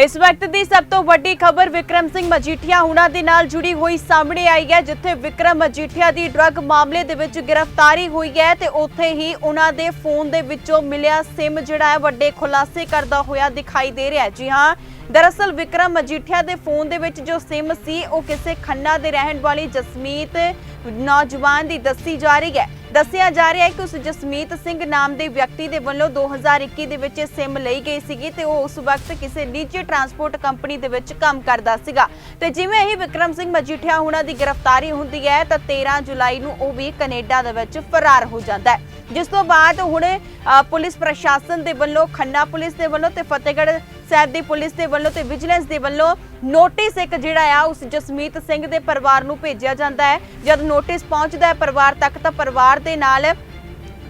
ਇਸ ਵਕਤ ਦੀ ਸਭ ਤੋਂ ਵੱਡੀ ਖਬਰ ਵਿਕਰਮ ਸਿੰਘ ਮਜੀਠੀਆ ਹੁਣਾਂ ਦੇ ਨਾਲ ਜੁੜੀ ਹੋਈ ਸਾਹਮਣੇ ਆਈ ਹੈ, ਜਿੱਥੇ ਵਿਕਰਮ ਮਜੀਠੀਆ ਦੀ ਡਰੱਗ ਮਾਮਲੇ ਦੇ ਵਿੱਚ ਗ੍ਰਿਫਤਾਰੀ ਹੋਈ ਹੈ ਤੇ ਉੱਥੇ ਹੀ ਉਹਨਾਂ ਦੇ ਫੋਨ ਦੇ ਵਿੱਚੋਂ ਮਿਲਿਆ ਸਿਮ ਜਿਹੜਾ ਹੈ, ਵੱਡੇ ਖੁਲਾਸੇ ਕਰਦਾ ਹੋਇਆ ਦਿਖਾਈ ਦੇ ਰਿਹਾ ਹੈ। ਜੀ ਹਾਂ, ਦਰਅਸਲ ਵਿਕਰਮ ਮਜੀਠੀਆ ਦੇ ਫੋਨ ਦੇ ਵਿੱਚ ਜੋ ਸਿਮ ਸੀ, ਉਹ ਕਿਸੇ ਖੰਨਾ ਦੇ ਰਹਿਣ ਵਾਲੀ ਜਸਮੀਤ ਨੌਜਵਾਨ ਦੀ ਦੱਸੀ ਜਾ ਰਹੀ ਹੈ। ਦੱਸਿਆ ਜਾ ਰਿਹਾ ਹੈ ਕਿ ਉਸ ਜਸਮੀਤ ਸਿੰਘ ਨਾਮ ਦੇ ਵਿਅਕਤੀ ਦੇ ਵੱਲੋਂ 2021 ਦੇ ਵਿੱਚ ਇਹ ਸਿਮ ਲਈ ਗਈ ਸੀਗੀ ਤੇ ਉਹ ਉਸ ਵਕਤ ਕਿਸੇ ਨਿੱਜੀ ਟਰਾਂਸਪੋਰਟ ਕੰਪਨੀ ਦੇ ਵਿੱਚ ਕੰਮ ਕਰਦਾ ਸੀਗਾ। ਤੇ ਜਿਵੇਂ ਹੀ ਵਿਕਰਮ ਸਿੰਘ ਮਜੀਠੀਆ ਹੁਣਾਂ ਦੀ ਗ੍ਰਿਫਤਾਰੀ ਹੁੰਦੀ ਹੈ ਤਾਂ 13 ਜੁਲਾਈ ਨੂੰ ਉਹ ਵੀ ਕੈਨੇਡਾ ਦੇ ਵਿੱਚ ਫਰਾਰ ਹੋ ਜਾਂਦਾ ਹੈ। ਜਿਸ ਤੋਂ ਬਾਅਦ ਹੁਣ ਪੁਲਿਸ ਪ੍ਰਸ਼ਾਸਨ ਦੇ ਵੱਲੋਂ, ਖੰਨਾ ਪੁਲਿਸ ਦੇ ਵੱਲੋਂ ਤੇ ਫਤਿਹਗੜ੍ਹ ਸਾਹਿਬ ਦੀ, ਪੁਲਿਸ ਦੇ ਵੱਲੋਂ ਤੇ ਵਿਜੀਲੈਂਸ ਦੇ ਵੱਲੋਂ ਨੋਟਿਸ ਇੱਕ ਜਿਹੜਾ ਆ, ਉਸ ਜਸਮੀਤ ਸਿੰਘ ਦੇ ਪਰਿਵਾਰ ਨੂੰ ਭੇਜਿਆ ਜਾਂਦਾ ਹੈ। ਜਦ ਨੋਟਿਸ ਪਹੁੰਚਦਾ ਹੈ ਪਰਿਵਾਰ ਤੱਕ, ਤਾਂ ਪਰਿਵਾਰ ਦੇ ਨਾਲ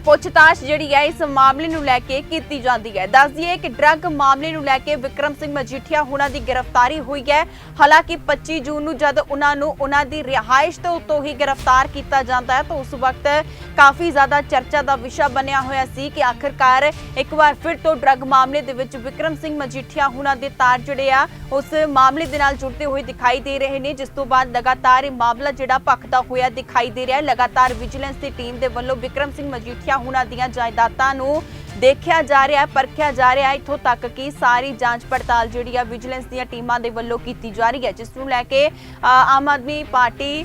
ਪੁੱਛਤਾਛ ਜਿਹੜੀ ਹੈ ਇਸ ਮਾਮਲੇ ਨੂੰ ਲੈ ਕੇ ਕੀਤੀ ਜਾਂਦੀ ਹੈ। ਦੱਸ ਦਈਏ ਕਿ ਡਰੱਗ ਮਾਮਲੇ ਨੂੰ ਲੈ ਕੇ ਵਿਕਰਮ ਸਿੰਘ ਮਜੀਠੀਆ ਹੁਣਾਂ ਦੀ ਗ੍ਰਿਫਤਾਰੀ ਹੋਈ ਹੈ। ਹਾਲਾਂਕਿ 25 ਜੂਨ ਨੂੰ ਜਦ ਉਹਨਾਂ ਨੂੰ ਉਹਨਾਂ ਦੀ ਰਿਹਾਇਸ਼ ਤੋਂ ਉੱਤੋਂ ਹੀ ਗ੍ਰਿਫਤਾਰ ਕੀਤਾ ਜਾਂਦਾ ਹੈ ਤਾਂ ਉਸ ਵਕਤ ਕਾਫੀ ਜ਼ਿਆਦਾ ਚਰਚਾ ਦਾ ਵਿਸ਼ਾ ਬਣਿਆ ਹੋਇਆ ਸੀ ਕਿ ਆਖਿਰਕਾਰ ਇੱਕ ਵਾਰ ਫਿਰ ਤੋਂ ਡਰੱਗ ਮਾਮਲੇ ਦੇ ਵਿੱਚ ਵਿਕਰਮ ਸਿੰਘ ਮਜੀਠੀਆ ਹੁਣਾਂ ਦੇ ਤਾਰ ਜਿਹੜੇ ਆ, ਉਸ ਮਾਮਲੇ ਦੇ ਨਾਲ ਜੁੜਦੇ ਹੋਏ ਦਿਖਾਈ ਦੇ ਰਹੇ ਨੇ, ਜਿਸ ਤੋਂ ਬਾਅਦ ਲਗਾਤਾਰ ਇਹ ਮਾਮਲਾ ਜਿਹੜਾ ਭਖਦਾ ਹੋਇਆ ਦਿਖਾਈ ਦੇ ਰਿਹਾ ਹੈ। ਲਗਾਤਾਰ ਵਿਜੀਲੈਂਸ ਦੀ ਟੀਮ ਦੇ ਵੱਲੋਂ ਵਿਕਰਮ ਸਿੰਘ ਮਜੀਠੀਆ ਹੁਣਾਂ ਦੀਆਂ ਜਾਇਦਾਦਾਂ ਨੂੰ ਦੇਖਿਆ ਜਾ ਰਿਹਾ ਹੈ, ਪਰਖਿਆ ਜਾ ਰਿਹਾ ਹੈ ਇੱਥੋਂ ਤੱਕ ਕਿ ਸਾਰੀ ਜਾਂਚ ਪੜਤਾਲ ਜਿਹੜੀ ਆ ਵਿਜੀਲੈਂਸ ਦੀਆਂ ਟੀਮਾਂ ਦੇ ਵੱਲੋਂ ਕੀਤੀ ਜਾ ਰਹੀ ਹੈ, ਜਿਸ ਨੂੰ ਲੈ ਕੇ ਆਮ ਆਦਮੀ ਪਾਰਟੀ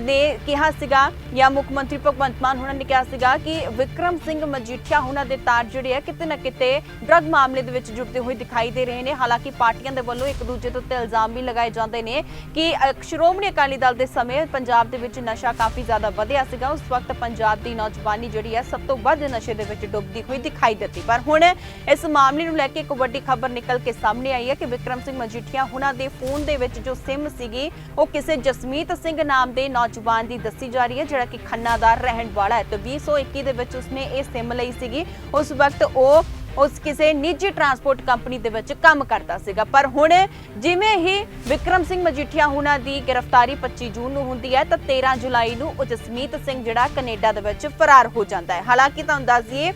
ਨੇ ਕਿਹਾ ਸੀਗਾ ਜਾਂ ਮੁੱਖ ਮੰਤਰੀ ਭਗਵੰਤ ਮਾਨ ਹੁਣਾਂ ਨੇ ਕਿਹਾ ਸੀਗਾ ਕਿ ਵਿਕਰਮ ਸਿੰਘ ਮਜੀਠੀਆ ਉਹਨਾਂ ਦੇ ਤਾਰ ਜਿਹੜੇ ਆ ਕਿਤੇ ਨਾ ਕਿਤੇ ਡਰੱਗ ਮਾਮਲੇ ਦੇ ਵਿੱਚ ਜੁੜਦੇ ਹੋਏ ਦਿਖਾਈ ਦੇ ਰਹੇ ਨੇ। ਹਾਲਾਂਕਿ ਪਾਰਟੀਆਂ ਦੇ ਵੱਲੋਂ ਇੱਕ ਦੂਜੇ ਦੇ ਉੱਤੇ ਇਲਜ਼ਾਮ ਵੀ ਲਗਾਏ ਜਾਂਦੇ ਨੇ ਕਿ ਸ਼੍ਰੋਮਣੀ ਅਕਾਲੀ ਦਲ ਦੇ ਸਮੇਂ ਪੰਜਾਬ ਦੇ ਵਿੱਚ ਨਸ਼ਾ ਕਾਫੀ ਜ਼ਿਆਦਾ ਵਧਿਆ ਸੀਗਾ। ਉਸ ਵਕਤ ਪੰਜਾਬ ਦੀ ਨੌਜਵਾਨੀ ਜਿਹੜੀ ਹੈ ਸਭ ਤੋਂ ਵੱਧ ਨਸ਼ੇ ਦੇ ਵਿੱਚ ਡੁੱਬਦੀ ਹੋਈ ਦਿਖਾਈ ਦਿੱਤੀ। ਪਰ ਹੁਣ ਇਸ ਮਾਮਲੇ ਨੂੰ ਲੈ ਕੇ ਇੱਕ ਵੱਡੀ ਖਬਰ ਨਿਕਲ ਕੇ ਸਾਹਮਣੇ ਆਈ ਹੈ ਕਿ ਵਿਕਰਮ ਸਿੰਘ ਮਜੀਠੀਆ ਹੁਣਾਂ ਦੇ ਫੋਨ ਦੇ ਵਿੱਚ ਜੋ ਸਿਮ ਸੀਗੀ, ਉਹ ਕਿਸੇ ਜਸਮੀਤ ਸਿੰਘ ਨਾਮ ਦੇ ਨੌਜਵਾਨ ਦੀ ਦੱਸੀ ਜਾ ਰਹੀ ਹੈ, ਜਿਹੜਾ ਕਿ ਖੰਨਾ ਦਾ ਰਹਿਣ ਵਾਲਾ ਹੈ। ਤੇ 2021 ਦੇ ਵਿੱਚ ਉਸਨੇ ਇਹ ਸਿਮ ਲਈ ਸੀਗੀ। ਉਸ ਵਕਤ ਉਹ ਉਸ ਕਿਸੇ ਨਿੱਜੀ ਟਰਾਂਸਪੋਰਟ ਕੰਪਨੀ ਦੇ ਵਿੱਚ ਕੰਮ ਕਰਦਾ ਸੀਗਾ। ਪਰ ਹੁਣ ਜਿਵੇਂ ਹੀ ਵਿਕਰਮ ਸਿੰਘ ਮਜੀਠੀਆ ਹੁਣਾਂ ਦੀ ਗ੍ਰਿਫਤਾਰੀ 25 ਜੂਨ ਨੂੰ ਹੁੰਦੀ ਹੈ, ਤਾਂ 13 ਜੁਲਾਈ ਨੂੰ ਉਹ ਜਸਮੀਤ ਸਿੰਘ ਜਿਹੜਾ ਕੈਨੇਡਾ ਦੇ ਵਿੱਚ ਫਰਾਰ ਹੋ ਜਾਂਦਾ ਹੈ। ਹਾਲਾਂਕਿ ਤੁਹਾਨੂੰ ਦੱਸ ਦਈਏ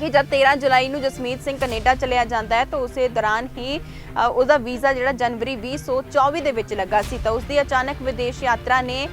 ਕਿ ਜਦ 13 ਜੁਲਾਈ ਨੂੰ ਜਸਮੀਤ ਸਿੰਘ ਕੈਨੇਡਾ ਚਲਿਆ ਜਾਂਦਾ ਹੈ ਤਾਂ ਉਸੇ ਦੌਰਾਨ ਹੀ ਉਹਦਾ ਵੀਜ਼ਾ ਜਿਹੜਾ ਜਨਵਰੀ 2024 ਦੇ ਵਿੱਚ ਲੱਗਾ ਸੀ। ਤਾਂ ਉਸ ਦੀ ਅਚਾਨਕ ਵਿਦੇਸ਼ ਯਾਤਰਾ ਨੇ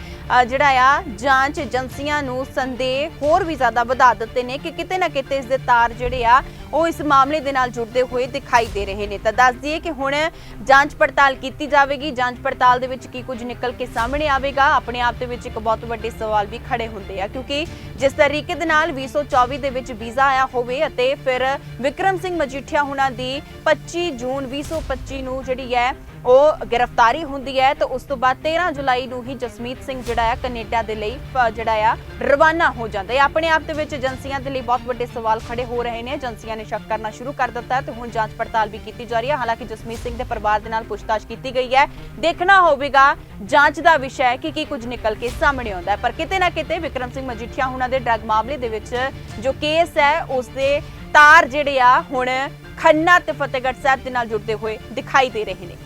ਜਿਹੜਾ ਆ, ਜਾਂਚ ਏਜੰਸੀਆਂ ਨੂੰ ਸੰਦੇਹ ਹੋਰ ਵੀ ਜ਼ਿਆਦਾ ਵਧਾ ਦਿੱਤੇ ਨੇ ਕਿ ਕਿਤੇ ਨਾ ਕਿਤੇ ਇਸ ਦੇ ਤਾਰ ਜਿਹੜੇ ਆ, ਉਹ ਇਸ ਮਾਮਲੇ ਦੇ ਨਾਲ ਜੁੜਦੇ ਹੋਏ ਦਿਖਾਈ ਦੇ ਰਹੇ ਨੇ। ਤਾਂ ਦੱਸ ਦਈਏ ਕਿ ਹੁਣ ਜਾਂਚ ਪੜਤਾਲ ਕੀਤੀ ਜਾਵੇਗੀ। ਜਾਂਚ ਪੜਤਾਲ ਦੇ ਵਿੱਚ ਕੀ ਕੁਝ ਨਿਕਲ ਕੇ ਸਾਹਮਣੇ ਆਵੇਗਾ? ਆਪਣੇ ਆਪ ਦੇ ਵਿੱਚ ਇੱਕ ਬਹੁਤ ਵੱਡੇ ਸਵਾਲ ਵੀ ਖੜੇ ਹੁੰਦੇ ਆ। ਕਿਉਂਕਿ ਜਿਸ ਤਰੀਕੇ ਦੇ ਨਾਲ 2024 ਦੇ ਵਿੱਚ ਵੀਜ਼ਾ ਆਇਆ ਹੋਵੇ ਅਤੇ ਫਿਰ ਵਿਕਰਮ ਸਿੰਘ ਮਜੀਠੀਆ ਹੁਣਾਂ ਦੀ 25 ਜੂਨ 2025 ਨੂੰ ਜਿਹੜੀ ਹੈ ਉਹ ਗ੍ਰਿਫਤਾਰੀ ਹੁੰਦੀ ਹੈ ਤਾਂ ਉਸ ਤੋਂ ਬਾਅਦ 13 ਜੁਲਾਈ ਨੂੰ ਹੀ ਜਸਮੀਤ ਸਿੰਘ ਜਿਹੜਾ ਹੈ ਕੈਨੇਡਾ ਦੇ ਲਈ ਜਿਹੜਾ ਆ, ਰਵਾਨਾ ਹੋ ਜਾਂਦਾ ਹੈ। ਆਪਣੇ ਆਪ ਦੇ ਵਿੱਚ ਏਜੰਸੀਆਂ ਦੇ ਲਈ ਬਹੁਤ ਵੱਡੇ ਸਵਾਲ ਖੜੇ ਹੋ ਰਹੇ ਨੇ। ਏਜੰਸੀਆਂ ਨੇ ਸ਼ੱਕ ਕਰਨਾ ਸ਼ੁਰੂ ਕਰ ਦਿੱਤਾ ਹੈ ਤੇ ਹੁਣ ਜਾਂਚ ਪੜਤਾਲ ਵੀ ਕੀਤੀ ਜਾ ਰਹੀ ਹੈ। ਹਾਲਾਂਕਿ ਜਸਮੀਤ ਸਿੰਘ ਦੇ ਪਰਿਵਾਰ ਦੇ ਨਾਲ ਪੁੱਛਤਾਛ ਕੀਤੀ ਗਈ ਹੈ। ਦੇਖਣਾ ਹੋਵੇਗਾ ਜਾਂਚ ਦਾ ਵਿਸ਼ਾ ਹੈ ਕਿ ਕੀ ਕੁਝ ਨਿਕਲ ਕੇ ਸਾਹਮਣੇ ਆਉਂਦਾ ਹੈ। ਪਰ ਕਿਤੇ ਨਾ ਕਿਤੇ ਵਿਕਰਮ ਸਿੰਘ ਮਜੀਠੀਆ ਹੁਣਾਂ ਦੇ ਡਰੱਗ ਮਾਮਲੇ ਦੇ ਵਿੱਚ ਜੋ ਕੇਸ ਹੈ, ਉਸ ਦੇ ਤਾਰ ਜਿਹੜੇ ਆ, ਹੁਣ ਖੰਨਾ ਤੇ ਫਤਿਹਗੜ੍ਹ ਸਾਹਿਬ ਦੇ ਨਾਲ ਜੁੜਦੇ ਹੋਏ ਦਿਖਾਈ ਦੇ ਰਹੇ ਨੇ।